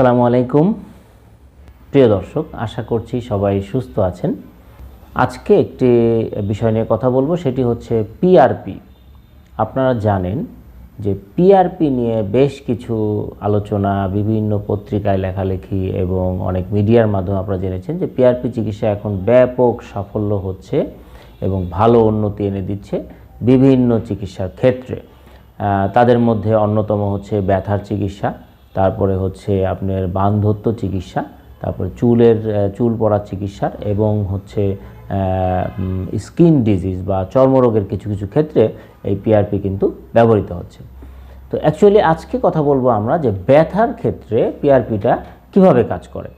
আসসালামু আলাইকুম। প্রিয় দর্শক, আশা করছি সবাই সুস্থ আছেন। আজকে একটি বিষয় নিয়ে কথা বলব, সেটি হচ্ছে পিআরপি আপনারা জানেন যে পিআরপি নিয়ে বেশ কিছু আলোচনা, বিভিন্ন পত্রিকায় লেখালেখি এবং অনেক মিডিয়ার মাধ্যমে আপনারা জেনেছেন যে পিআরপি চিকিৎসা এখন ব্যাপক সাফল্য হচ্ছে এবং ভালো উন্নতি এনে দিচ্ছে বিভিন্ন চিকিৎসার ক্ষেত্রে। তাদের মধ্যে অন্যতম হচ্ছে ব্যথার চিকিৎসা। তারপরে হচ্ছে আপনার বান্ধত্ব চিকিৎসা, তারপরে চুলের চুল পড়ার চিকিৎসার এবং হচ্ছে স্কিন ডিজিজ বা চর্মরোগের কিছু কিছু ক্ষেত্রে এই পিআরপি কিন্তু ব্যবহৃত হচ্ছে। তো অ্যাকচুয়ালি আজকে কথা বলব আমরা যে ব্যথার ক্ষেত্রে পিআরপিটা কীভাবে কাজ করে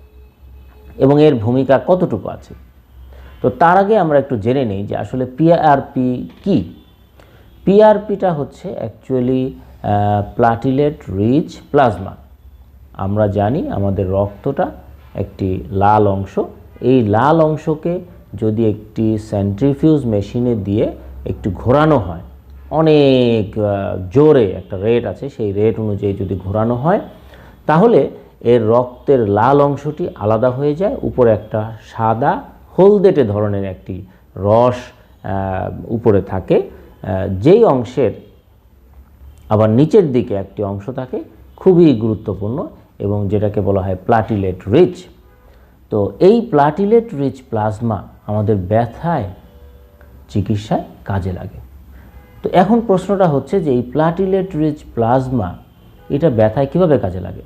এবং এর ভূমিকা কতটুকু আছে। তো তার আগে আমরা একটু জেনে নিই যে আসলে পিআরপি কি। পিআরপিটা হচ্ছে অ্যাকচুয়ালি প্লাটিলেট রিচ প্লাজমা আমরা জানি আমাদের রক্তটা একটি লাল অংশ। এই লাল অংশকে যদি একটি সেন্ট্রিফিউজ মেশিনে দিয়ে একটু ঘোরানো হয়, অনেক জোরে একটা রেট আছে, সেই রেট অনুযায়ী যদি ঘোরানো হয়, তাহলে এর রক্তের লাল অংশটি আলাদা হয়ে যায়। উপরে একটা সাদা, হলদেটে ধরনের একটি রস উপরে থাকে। যেই অংশের আবার নিচের দিকে একটি অংশ থাকে, খুবই গুরুত্বপূর্ণ। এবং যেটাকে বলা হয় প্লাটিলেট রিচ তো এই প্লাটিলেট রিচ প্লাজমা আমাদের ব্যথায়, চিকিৎসায় কাজে লাগে। তো এখন প্রশ্নটা হচ্ছে যে এই প্লাটিলেট রিচ প্লাজমা এটা ব্যথায় কীভাবে কাজে লাগে?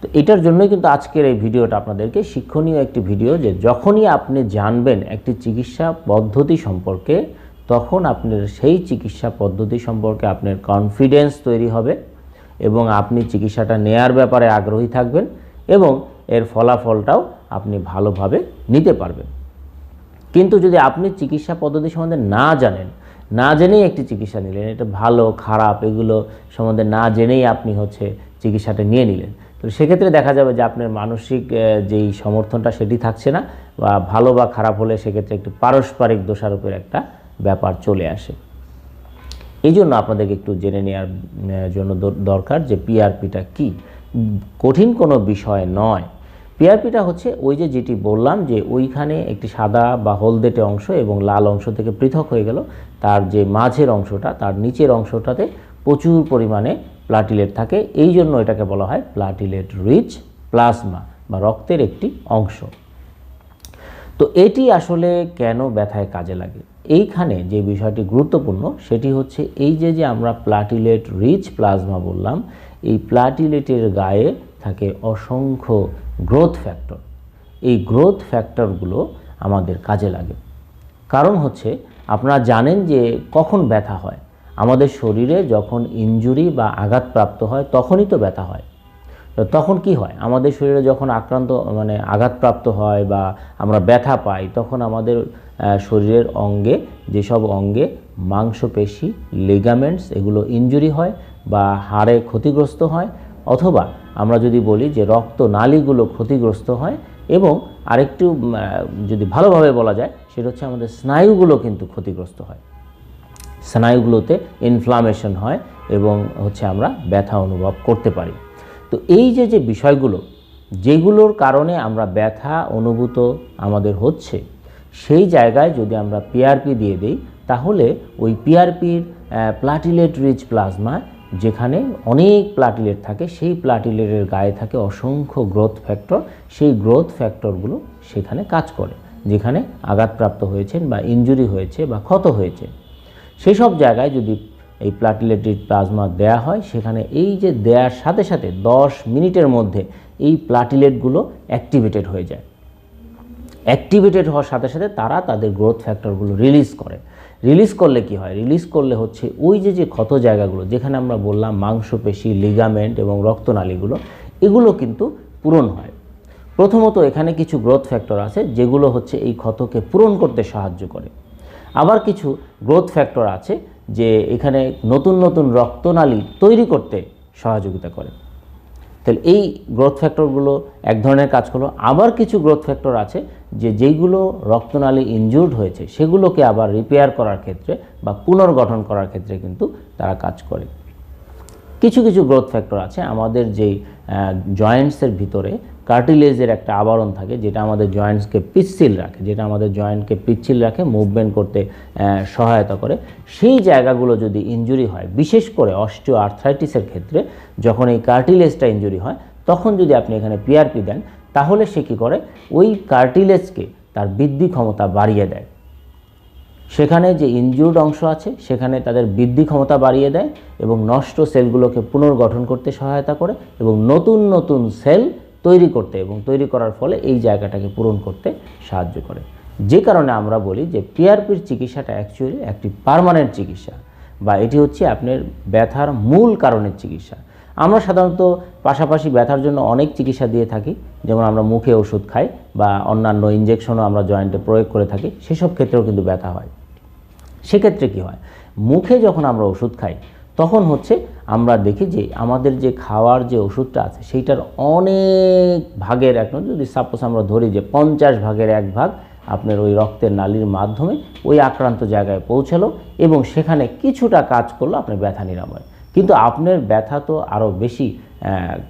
তো এটার জন্যই কিন্তু আজকের এই ভিডিওটা আপনাদেরকে শিক্ষণীয় একটি ভিডিও যে যখনই আপনি জানবেন একটি চিকিৎসা পদ্ধতি সম্পর্কে, তখন আপনার সেই চিকিৎসা পদ্ধতি সম্পর্কে আপনার কনফিডেন্স তৈরি হবে। এবং আপনি চিকিৎসাটা নেয়ার ব্যাপারে আগ্রহী থাকবেন এবং এর ফলাফলটাও আপনি ভালোভাবে নিতে পারবেন। কিন্তু যদি আপনি চিকিৎসা পদ্ধতি সম্বন্ধে না জানেন, না জেনেই একটি চিকিৎসা নিলেন, এটা ভালো, খারাপ, এগুলো সম্বন্ধে না জেনেই আপনি হচ্ছে চিকিৎসাটা নিয়ে নিলেন, তো সেক্ষেত্রে দেখা যাবে যে আপনার মানসিক যেই সমর্থনটা সেটি থাকছে না বা ভালো বা খারাপ হলে সেক্ষেত্রে একটি পারস্পরিক দোষারোপের একটা ব্যাপার চলে আসে। এই জন্য আপনাদেরকে একটু জেনে নেওয়ার জন্য দর- দরকার যে পিআরপিটা কি। কঠিন কোনো বিষয় নয়। পিআরপিটা হচ্ছে ওই যে যেটি বললাম যে ওইখানে একটি সাদা বা হলদেটে অংশ এবং লাল অংশ থেকে পৃথক হয়ে গেল। তার যে মাঝের অংশটা, তার নিচের অংশটাতে প্রচুর পরিমাণে প্লাটিলেট থাকে। এই জন্য এটাকে বলা হয় প্লাটিলেট রিচ প্লাজমা বা রক্তের একটি অংশ। তো এটি আসলে কেন ব্যথায় কাজে লাগে? এইখানে যে বিষয়টি গুরুত্বপূর্ণ, সেটি হচ্ছে এই যে যে আমরা প্লাটিলেট রিচ প্লাজমা বললাম, এই প্লাটিলেটের গায়ে থাকে অসংখ্য গ্রোথ ফ্যাক্টর এই গ্রোথ ফ্যাক্টরগুলো আমাদের কাজে লাগে। কারণ হচ্ছে, আপনারা জানেন যে কখন ব্যথা হয়। আমাদের শরীরে যখন ইনজুরি বা আঘাতপ্রাপ্ত হয়, তখনই তো ব্যথা হয়। তখন কি হয়? আমাদের শরীরে যখন আক্রান্ত মানে আঘাতপ্রাপ্ত হয় বা আমরা ব্যথা পাই, তখন আমাদের শরীরের অঙ্গে, যেসব অঙ্গে মাংসপেশি, লিগামেন্টস এগুলো ইনজুরি হয় বা হাড়ে ক্ষতিগ্রস্ত হয়, অথবা আমরা যদি বলি যে রক্ত নালীগুলো ক্ষতিগ্রস্ত হয় এবং আরেকটু যদি ভালোভাবে বলা যায়, সেটা হচ্ছে আমাদের স্নায়ুগুলো কিন্তু ক্ষতিগ্রস্ত হয়। স্নায়ুগুলোতে ইনফ্লামেশন হয় এবং হচ্ছে আমরা ব্যথা অনুভব করতে পারি। তো এই যে যে বিষয়গুলো, যেগুলোর কারণে আমরা ব্যথা অনুভূত আমাদের হচ্ছে, সেই জায়গায় যদি আমরা পিআরপি দিয়ে দিই, তাহলে ওই পিআরপির প্লাটিলেট রিচ প্লাজমা যেখানে অনেক প্লাটিলেট থাকে, সেই প্লাটিলেটের গায়ে থাকে অসংখ্য গ্রোথ ফ্যাক্টর সেই গ্রোথ ফ্যাক্টরগুলো সেখানে কাজ করে, যেখানে আঘাতপ্রাপ্ত হয়েছেন বা ইনজুরি হয়েছে বা ক্ষত হয়েছে। সেসব জায়গায় যদি এই প্লাটিলেটেড প্লাজমা দেয়া হয়, সেখানে এই যে দেওয়ার সাথে সাথে 10 মিনিটের মধ্যে এই প্লাটিলেটগুলো অ্যাক্টিভেটেড হয়ে যায়। অ্যাক্টিভেটেড হওয়ার সাথে সাথে তারা তাদের গ্রোথ ফ্যাক্টরগুলো রিলিজ করে। রিলিজ করলে কি হয়? রিলিজ করলে হচ্ছে ওই যে যে ক্ষত জায়গাগুলো, যেখানে আমরা বললাম মাংসপেশি লিগামেন্ট এবং রক্তনালীগুলো, এগুলো কিন্তু পূরণ হয়। প্রথমত এখানে কিছু গ্রোথ ফ্যাক্টর আছে, যেগুলো হচ্ছে এই ক্ষতকে পূরণ করতে সাহায্য করে। আবার কিছু গ্রোথ ফ্যাক্টর আছে যে এখানে নতুন নতুন রক্তনালী তৈরি করতে সহযোগিতা করে। তাহলে এই গ্রোথ ফ্যাক্টরগুলো এক ধরনের কাজ করল। আবার কিছু গ্রোথ ফ্যাক্টর আছে যে যেইগুলো রক্তনালী ইনজুর্ড হয়েছে, সেগুলোকে আবার রিপেয়ার করার ক্ষেত্রে বা পুনর্গঠন করার ক্ষেত্রে কিন্তু তারা কাজ করে। কিছু কিছু গ্রোথ ফ্যাক্টর আছে। আমাদের যেই জয়েন্টসের ভিতরে কার্টিলেজের একটা আবরণ থাকে, যেটা আমাদের জয়েন্টসকে পিচ্ছিল রাখে, যেটা আমাদের জয়েন্টকে পিচ্ছিল রাখে মুভমেন্ট করতে সহায়তা করে। সেই জায়গাগুলো যদি ইনজুরি হয়, বিশেষ করে অস্টিও আর্থ্রাইটিসের ক্ষেত্রে, যখন এই কার্টিলেজটা ইনজুরি হয়, তখন যদি আপনি এখানে পিআরপি দেন, তাহলে সে কী করে? ওই কার্টিলেজকে তার বৃদ্ধি ক্ষমতা বাড়িয়ে দেয়। সেখানে যে ইনজিউর্ড অংশ আছে, সেখানে তাদের বৃদ্ধি ক্ষমতা বাড়িয়ে দেয় এবং নষ্ট সেলগুলোকে পুনর্গঠন করতে সহায়তা করে এবং নতুন নতুন সেল তৈরি করতে এবং তৈরি করার ফলে এই জায়গাটাকে পূরণ করতে সাহায্য করে। যে কারণে আমরা বলি যে পিআরপির চিকিৎসাটা অ্যাকচুয়ালি একটি পার্মানেন্ট চিকিৎসা বা এটি হচ্ছে আপনার ব্যথার মূল কারণের চিকিৎসা। আমরা সাধারণত পাশাপাশি ব্যথার জন্য অনেক চিকিৎসা দিয়ে থাকি, যেমন আমরা মুখে ওষুধ খাই বা অন্যান্য ইঞ্জেকশনও আমরা জয়েন্টে প্রয়োগ করে থাকি, সেসব ক্ষেত্রেও কিন্তু ব্যথা হয়। সেক্ষেত্রে কি হয়? মুখে যখন আমরা ওষুধ খাই, তখন হচ্ছে আমরা দেখি যে আমাদের যে খাওয়ার যে ওষুধটা আছে, সেইটার অনেক ভাগের এক যদি সাপোজ আমরা ধরি যে পঞ্চাশ ভাগের এক ভাগ আপনার ওই রক্তের নালির মাধ্যমে ওই আক্রান্ত জায়গায় পৌঁছালো এবং সেখানে কিছুটা কাজ করল আপনার ব্যথা নিরাময়। কিন্তু আপনার ব্যথা তো আরও বেশি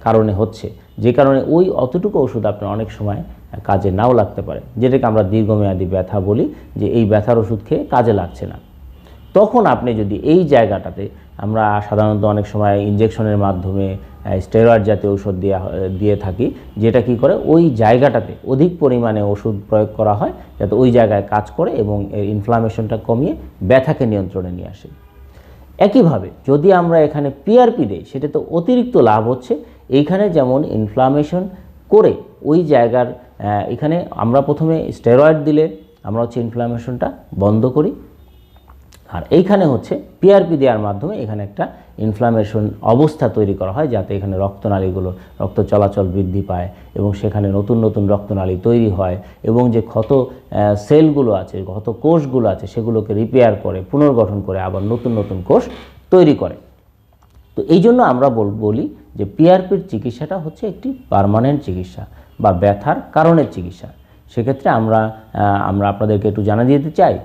কারণে হচ্ছে। যে কারণে ওই অতটুকু ওষুধ আপনার অনেক সময় কাজে নাও লাগতে পারে। যেটাকে আমরা দীর্ঘমেয়াদী ব্যথা বলি, যে এই ব্যথার ওষুধ খেয়ে কাজে লাগছে না। তখন আপনি যদি এই জায়গাটাতে, আমরা সাধারণত অনেক সময় ইঞ্জেকশনের মাধ্যমে স্টেরয়েড জাতীয় ওষুধ দেওয়া দিয়ে থাকি, যেটা কি করে? ওই জায়গাটাতে অধিক পরিমাণে ওষুধ প্রয়োগ করা হয়, যাতে ওই জায়গায় কাজ করে এবং এর ইনফ্লামেশনটা কমিয়ে ব্যথাকে নিয়ন্ত্রণে নিয়ে আসে। একইভাবে যদি আমরা এখানে পিআরপি দেই সেটা তো অতিরিক্ত লাভ হচ্ছে। এইখানে যেমন ইনফ্লামেশন করে ওই জায়গার এখানে আমরা প্রথমে স্টেরয়েড দিলে আমরা হচ্ছে ইনফ্লামেশনটা বন্ধ করি। আর এইখানে হচ্ছে পিআরপি দেওয়ার মাধ্যমে এখানে একটা ইনফ্লামেশন অবস্থা তৈরি করা হয়, যাতে এখানে রক্তনালীগুলো, রক্ত চলাচল বৃদ্ধি পায় এবং সেখানে নতুন নতুন রক্তনালী তৈরি হয় এবং যে ক্ষত সেলগুলো আছে, ক্ষত কোষগুলো আছে, সেগুলোকে রিপেয়ার করে, পুনর্গঠন করে আবার নতুন নতুন কোষ তৈরি করে। তো এই জন্য আমরা বল- যে পিআরপির চিকিৎসাটা হচ্ছে একটি পার্মানেন্ট চিকিৎসা। বা ব্যথার কারণের চিকিৎসা। সেক্ষেত্রে আমরা আমরা আপনাদেরকে একটু জানা দিতে চাই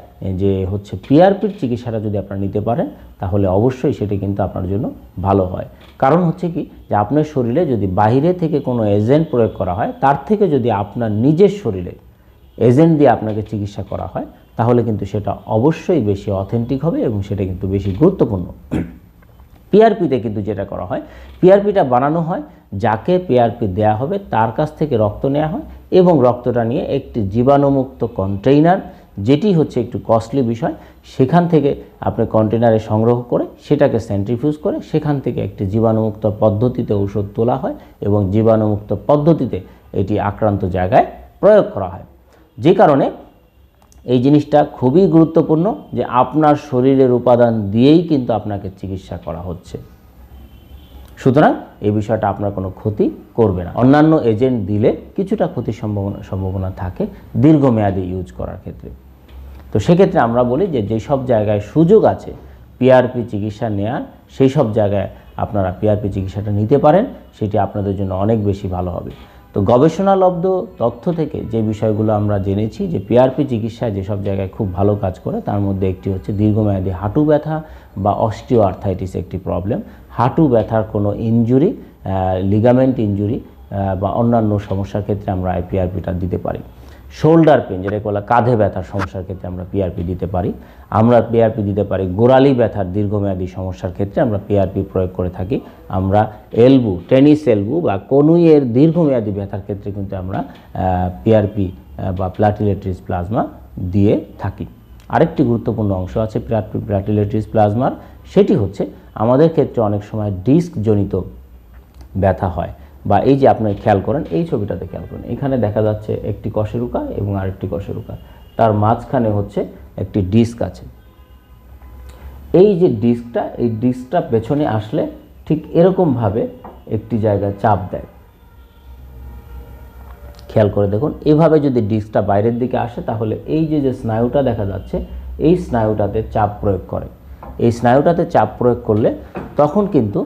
যে হচ্ছে পিআরপির চিকিৎসাটা যদি আপনারা নিতে পারেন, তাহলে অবশ্যই সেটি কিন্তু আপনার জন্য ভালো হয়। কারণ হচ্ছে কি, যে আপনার শরীরে যদি বাইরে থেকে কোনো এজেন্ট প্রয়োগ করা হয়, তার থেকে যদি আপনার নিজের শরীরে এজেন্ট দিয়ে আপনাকে চিকিৎসা করা হয়, তাহলে কিন্তু সেটা অবশ্যই বেশি অথেন্টিক হবে এবং সেটা কিন্তু বেশি গুরুত্বপূর্ণ। পিআরপিতে কিন্তু যেটা করা হয়, পিআরপিটা বানানো হয়, যাকে পিআরপি দেয়া হবে তার কাছ থেকে রক্ত নেওয়া হয় এবং রক্তটা নিয়ে একটি জীবাণুমুক্ত কন্টেইনার, যেটি হচ্ছে একটু কস্টলি বিষয়, সেখান থেকে আপনি কন্টেনারে সংগ্রহ করে সেটাকে সেন্ট্রিফিউজ করে সেখান থেকে একটি জীবাণুমুক্ত পদ্ধতিতে ঔষধ তোলা হয় এবং জীবাণুমুক্ত পদ্ধতিতে এটি আক্রান্ত জায়গায় প্রয়োগ করা হয়। যে কারণে এই জিনিসটা খুবই গুরুত্বপূর্ণ যে আপনার শরীরের উপাদান দিয়েই কিন্তু আপনাকে চিকিৎসা করা হচ্ছে। সুতরাং এই বিষয়টা আপনার কোনো ক্ষতি করবে না। অন্যান্য এজেন্ট দিলে কিছুটা ক্ষতির সম্ভাবনা সম্ভাবনা থাকে দীর্ঘমেয়াদী ইউজ করার ক্ষেত্রে। তো সেক্ষেত্রে আমরা বলি যে যেসব জায়গায় সুযোগ আছে পিআরপি চিকিৎসা নেওয়ার সেই সব জায়গায় আপনারা পিআরপি চিকিৎসাটা নিতে পারেন, সেটি আপনাদের জন্য অনেক বেশি ভালো হবে। তো গবেষণালব্ধ তথ্য থেকে যে বিষয়গুলো আমরা জেনেছি, যে পিআরপি চিকিৎসায় যেসব জায়গায় খুব ভালো কাজ করে, তার মধ্যে একটি হচ্ছে দীর্ঘমেয়াদী হাঁটু ব্যথা বা অস্টিও আর্থাইটিস একটি প্রবলেম। হাঁটু ব্যথার কোনো ইঞ্জুরি লিগামেন্ট ইঞ্জুরি বা অন্যান্য সমস্যার ক্ষেত্রে আমরা আইপিআরপিটা দিতে পারি। শোল্ডার পেন, যেটাকে বলা কাঁধে ব্যথার সমস্যার ক্ষেত্রে আমরা পিআরপি দিতে পারি। আমরা পিআরপি দিতে পারি গোড়ালি ব্যথার দীর্ঘমেয়াদী সমস্যার ক্ষেত্রে আমরা পিআরপি প্রয়োগ করে থাকি। আমরা এলবু, টেনিস এলবু বা কনুইয়ের দীর্ঘমেয়াদী ব্যথার ক্ষেত্রে কিন্তু আমরা পিআরপি বা প্লাটিলেট্রিস প্লাজমা দিয়ে থাকি। আরেকটি গুরুত্বপূর্ণ অংশ আছে প্লাটিলেট্রিস প্লাজমার সেটি হচ্ছে আমাদের ক্ষেত্রে অনেক সময় ডিস্ক জনিত ব্যথা হয়। বা এই যে আপনি খেয়াল করেন, এই ছবিটাতে খেয়াল করেন। এখানে দেখা যাচ্ছে একটি কশেরুকা এবং আরেকটি কশেরুকা তার মাঝখানে হচ্ছে একটি ডিস্ক আছে। এই যে ডিস্কটা, এই ডিস্কটা পেছনে আসলে ঠিক এরকমভাবে একটি জায়গায় চাপ দেয়। খেয়াল করে দেখুন, এভাবে যদি ডিস্কটা বাইরের দিকে আসে, তাহলে এই যে যে স্নায়ুটা দেখা যাচ্ছে, এই স্নায়ুটাতে চাপ প্রয়োগ করে। এই স্নায়ুটাতে চাপ প্রয়োগ করলে তখন কিন্তু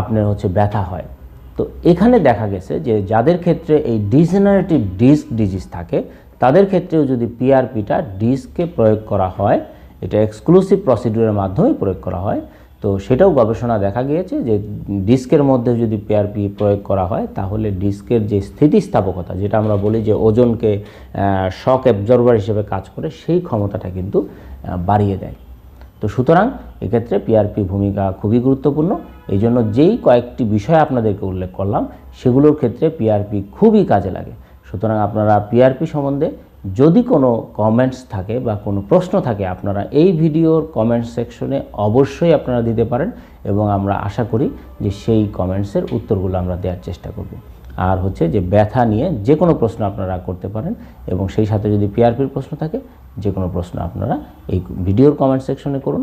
আপনার হচ্ছে ব্যথা হয়। তো এখানে দেখা গেছে যে যাদের ক্ষেত্রে এই ডিজেনারেটিভ ডিস্ক ডিজিজ থাকে, তাদের ক্ষেত্রেও যদি পিআরপিটা ডিস্ককে প্রয়োগ করা হয়, এটা এক্সক্লুসিভ প্রসিডিউরের মাধ্যমে প্রয়োগ করা হয়, তো সেটাও গবেষণা দেখা গিয়েছে যে ডিস্কের মধ্যে যদি পিআরপি প্রয়োগ করা হয়, তাহলে ডিস্কের যে স্থিতিস্থাপকতা, যেটা আমরা বলি যে ওজনকে শক অ্যাবজর্ভার হিসেবে কাজ করে, সেই ক্ষমতাটা কিন্তু বাড়িয়ে দেয়। তো সুতরাং এক্ষেত্রে পিআরপি ভূমিকা খুবই গুরুত্বপূর্ণ। এই জন্য যেই কয়েকটি বিষয় আপনাদেরকে উল্লেখ করলাম, সেগুলোর ক্ষেত্রে পিআরপি খুবই কাজে লাগে। সুতরাং আপনারা পিআরপি সম্বন্ধে যদি কোনো কমেন্টস থাকে বা কোনো প্রশ্ন থাকে, আপনারা এই ভিডিওর কমেন্ট সেকশনে অবশ্যই আপনারা দিতে পারেন এবং আমরা আশা করি যে সেই কমেন্টসের উত্তরগুলো আমরা দেওয়ার চেষ্টা করব। আর হচ্ছে যে ব্যথা নিয়ে যে কোনো প্রশ্ন আপনারা করতে পারেন এবং সেই সাথে যদি পিআরপির প্রশ্ন থাকে, যে কোনো প্রশ্ন আপনারা এই ভিডিওর কমেন্ট সেকশনে করুন।